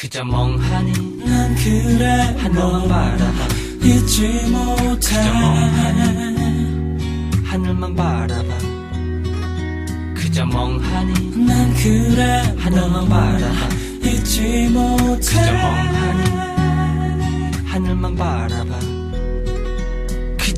그저 멍하니 난 그래 하늘만 바라봐. 잊지 그저 못해 멍하니 하늘만 바라봐. 그저 멍하니 난 그래 하늘만 바라봐. 잊지 못해. 그저 멍하니 하늘만 바라봐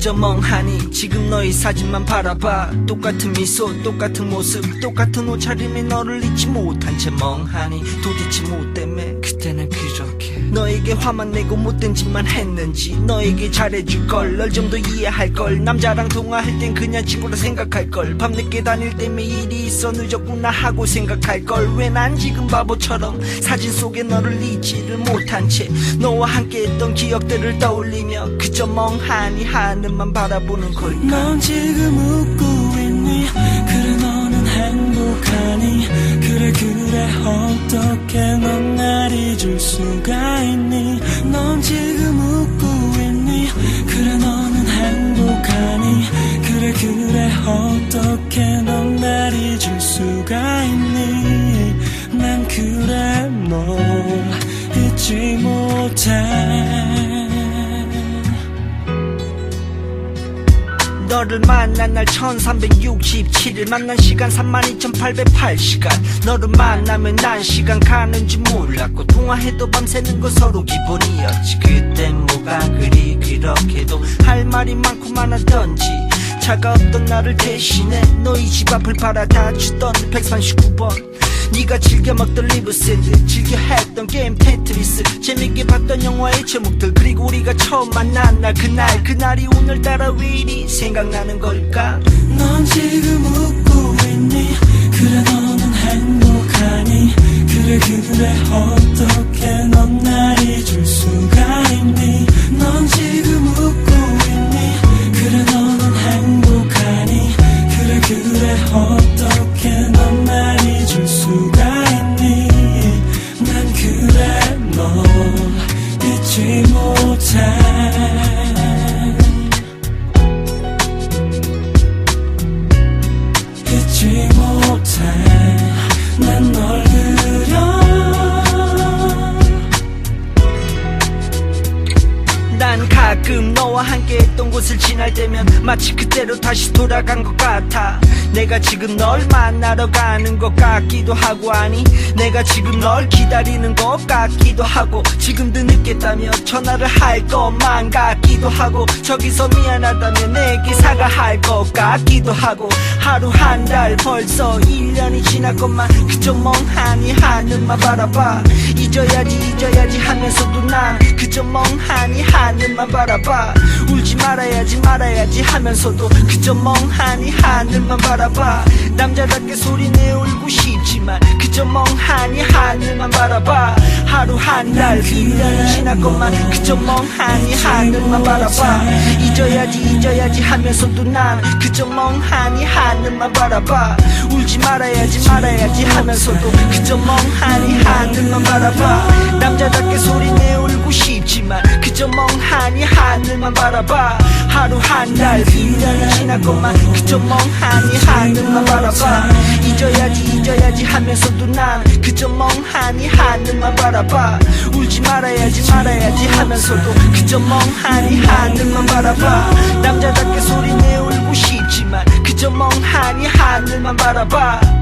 그저 멍하니 지금 너의 사진만 바라봐. 똑같은 미소 똑같은 모습 똑같은 옷차림에 너를 잊지 못한 채 멍하니 도대체 뭐 때문에? 그때는 그렇게 너에게 화만 내고 못된 짓만 했는지 너에게 잘해줄걸 널 좀 더 이해할걸. 남자랑 통화할 땐 그냥 친구라 생각할걸. 밤늦게 다닐 때면 일이 있어 늦었구나 하고 생각할걸. 왜 난 지금 바보처럼 사진 속에 너를 잊지를 못한 채 너와 함께 했던 기억들을 떠올리며 그저 멍하니 하 늘만 바라보는 걸까 넌 지금 웃고 있니? 그래 너는 행복하니? 그래 그래 어떻게 넌 날 잊을 수가 있니? 넌 지금 웃고 있니? 그래 너는 행복하니? 그래 그래 어떻게 넌 날 잊을 수가 있니? 난 그래 널 잊지 못해 너를 만난 날 1367일 만난 시간 32,808시간. 너를 만나면 난 시간 가는지 몰랐고 통화해도 밤새는 건 서로 기본이었지. 그땐 뭐가 그리 그렇게도 할 말이 많고 많았던지. 차가웠던 나를 대신해 너희 집 앞을 바라다 주던 139번 네가 즐겨 먹던 리브샌드 즐겨 했던 게임 테트리스. 재밌게 봤던 영화의 제목들 그리고 우리가 처음 만난 날 그날 그날이 오늘따라 왜 이리 생각나는 걸까? 넌 지금 웃고 있니? 그래 너는 행복하니? 그래 그래 어떻게 넌날 잊을 수 못해 난 가끔 너와 함께 했던 곳을 지날 때면 마치 그때로 다시 돌아간 것 같아. 내가 지금 널 만나러 가는 것 같기도 하고 아니 내가 지금 널 기다리는 것 같기도 하고 지금도 늦겠다며 전화를 할 것만 같기도 하고 저기서 미안하다며 내게 사과할 것 같기도 하고 하루 한 달 벌써 1년이 지났건만 그저 멍하니 하늘만 바라봐. 잊어야지 잊어야지 하면서도 난 그저 멍하니 하 늘만 바라봐. 울지 말아야지 말아야지 하면서도 그저 멍하니 하늘만 바라봐. 남자답게 소리내 울고 싶지만 그저 멍하니 하늘만 바라봐. 하루 한달 1년이 지났건만 그저 멍하니 하늘만 바라봐. 잊어야지 잊어야지 하면서도 난 그저 멍하니 하늘만 바라봐. 울지 말아야지 말아야지 하면서도 그저 멍하니 하늘만 바라봐 하늘만 바라봐. 하루 한달 1년이 지났건만 그저 멍하니 하늘만 바라봐. 잊어야지 잊어야지 하면서도 난 그저 멍하니 하늘만 바라봐. 울지 말아야지 말아야지 하면서도 그저 멍하니 하늘만 바라봐. 남자답게 소리 내 울고 싶지만 그저 멍하니 하늘만 바라봐